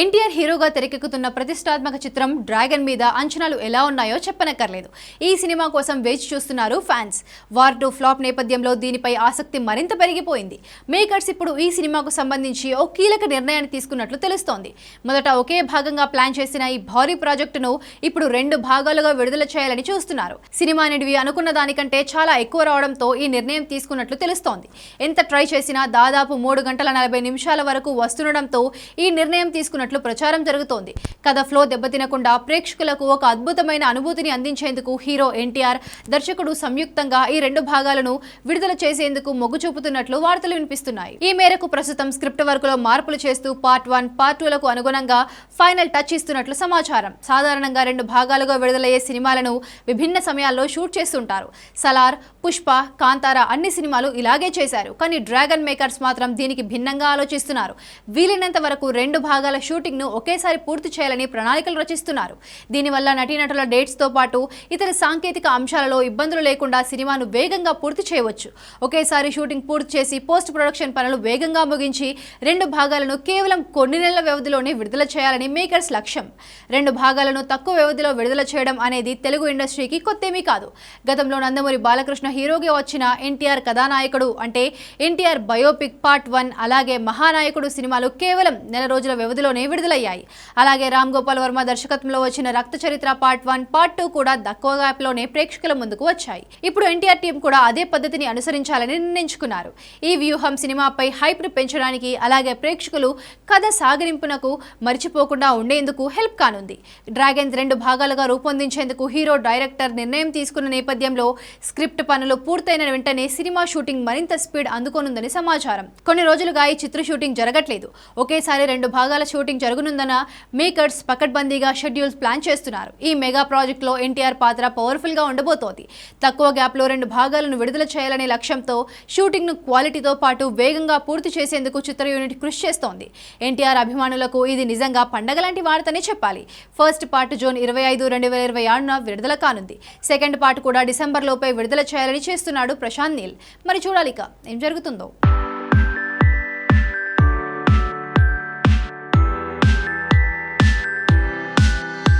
ఎన్టీఆర్ హీరోగా తెరకెక్కుతున్న ప్రతిష్టాత్మక చిత్రం డ్రాగన్ మీద అంచనాలు ఎలా ఉన్నాయో చెప్పనక్కర్లేదు. ఈ సినిమా కోసం వేచి చూస్తున్నారు ఫ్యాన్స్. వార్ టూ ఫ్లాప్ నేపథ్యంలో దీనిపై ఆసక్తి మరింత పెరిగిపోయింది. మేకర్స్ ఇప్పుడు ఈ సినిమాకు సంబంధించి ఓ కీలక నిర్ణయాన్ని తీసుకున్నట్లు తెలుస్తోంది. మొదట ఒకే భాగంగా ప్లాన్ చేసిన ఈ భారీ ప్రాజెక్టును ఇప్పుడు రెండు భాగాలుగా విడుదల చేయాలని చూస్తున్నారు. సినిమా నిడివి అనుకున్న దానికంటే చాలా ఎక్కువ రావడంతో ఈ నిర్ణయం తీసుకున్నట్లు తెలుస్తోంది. ఎంత ట్రై చేసినా దాదాపు మూడు గంటల నలభై నిమిషాల వరకు వస్తుండడంతో ఈ నిర్ణయం చేస్తున్నట్లు ప్రచారం జరుగుతోంది. కథ ఫ్లో దెబ్బతినకుండా ప్రేక్షకులకు ఒక అద్భుతమైన అనుభూతిని అందించేందుకు హీరో ఎన్టీఆర్ దర్శకుడు సంయుక్తంగా ఈ రెండు భాగాలను విడుదల చేసేందుకు మొగ్గు చూపుతున్నట్లు వార్తలు వినిపిస్తున్నాయి. ఈ మేరకు ప్రస్తుతం స్క్రిప్ట్ వర్క్లో మార్పులు చేస్తూ పార్ట్ వన్ పార్ట్ టూలకు అనుగుణంగా ఫైనల్ టచ్ ఇస్తున్నట్లు సమాచారం. సాధారణంగా రెండు భాగాలుగా విడుదలయ్యే సినిమాలను విభిన్న సమయాల్లో షూట్ చేస్తుంటారు. సలార్ పుష్ప కాంతార అన్ని సినిమాలు ఇలాగే చేశారు. కానీ డ్రాగన్ మేకర్స్ మాత్రం దీనికి భిన్నంగా ఆలోచిస్తున్నారు. వీలైనంత వరకు రెండు భాగాల షూట్ ను ఒకేసారి పూర్తి చేయాలని ప్రణాళికలు రచిస్తున్నారు. దీనివల్ల నటీనటుల డేట్స్తో పాటు ఇతర సాంకేతిక అంశాలలో ఇబ్బందులు లేకుండా సినిమాను వేగంగా పూర్తి చేయవచ్చు. ఒకేసారి షూటింగ్ పూర్తి చేసి పోస్ట్ ప్రొడక్షన్ పనులు వేగంగా ముగించి రెండు భాగాలను కేవలం కొన్ని నెలల వ్యవధిలోనే విడుదల చేయాలని మేకర్స్ లక్ష్యం. రెండు భాగాలను తక్కువ వ్యవధిలో విడుదల చేయడం అనేది తెలుగు ఇండస్ట్రీకి కొత్తేమీ కాదు. గతంలో నందమూరి బాలకృష్ణ హీరోగా వచ్చిన ఎన్టీఆర్ కథానాయకుడు అంటే ఎన్టీఆర్ బయోపిక్ పార్ట్ వన్ అలాగే మహానాయకుడు సినిమాలు కేవలం నెల రోజుల వ్యవధిలోనే విడుదలయ్యాయి. అలాగే రామ్ గోపాల్ వర్మ దర్శకత్వంలో వచ్చిన రక్త చరిత్ర పార్ట్ వన్ పార్ట్ టూ కూడా తక్కువ గ్యాప్లోనే ప్రేక్షకుల ముందుకు వచ్చాయి. ఇప్పుడు ఎన్టీఆర్ టీం కూడా అదే పద్ధతిని అనుసరించాలని నిర్ణయించుకున్నారు. ఈ వ్యూహం సినిమాపై హైప్ను పెంచడానికి అలాగే ప్రేక్షకులు కథ సాగరింపునకు మర్చిపోకుండా ఉండేందుకు హెల్ప్ కానుంది. డ్రాగన్స్ రెండు భాగాలుగా రూపొందించేందుకు హీరో డైరెక్టర్ నిర్ణయం తీసుకున్న నేపథ్యంలో స్క్రిప్ట్ పనులు పూర్తయిన వెంటనే సినిమా షూటింగ్ మరింత స్పీడ్ అందుకోనుందని సమాచారం. కొన్ని రోజులుగా ఈ చిత్ర షూటింగ్ జరగట్లేదు. ఒకేసారి రెండు భాగాల షూటింగ్ జరగనుందన్న మేకర్స్ పకడ్బందీగా షెడ్యూల్స్ ప్లాన్ చేస్తున్నారు. ఈ మెగా ప్రాజెక్ట్లో ఎన్టీఆర్ పాత్ర పవర్ఫుల్గా ఉండబోతోంది. తక్కువ గ్యాప్లో రెండు భాగాలను విడుదల చేయాలనే లక్ష్యంతో షూటింగ్ను క్వాలిటీతో పాటు వేగంగా పూర్తి చేసేందుకు చిత్ర యూనిట్ కృషి చేస్తోంది. ఎన్టీఆర్ అభిమానులకు ఇది నిజంగా పండగ లాంటి వార్తనే చెప్పాలి. ఫస్ట్ పార్ట్ జూన్ ఇరవై ఐదు రెండు వేల ఇరవై ఆరున విడుదల కానుంది. సెకండ్ పార్ట్ కూడా డిసెంబర్ లోపే విడుదల చేయాలని చేస్తున్నాడు ప్రశాంత్ నీల్. మరి చూడాలిక ఏం జరుగుతుందో?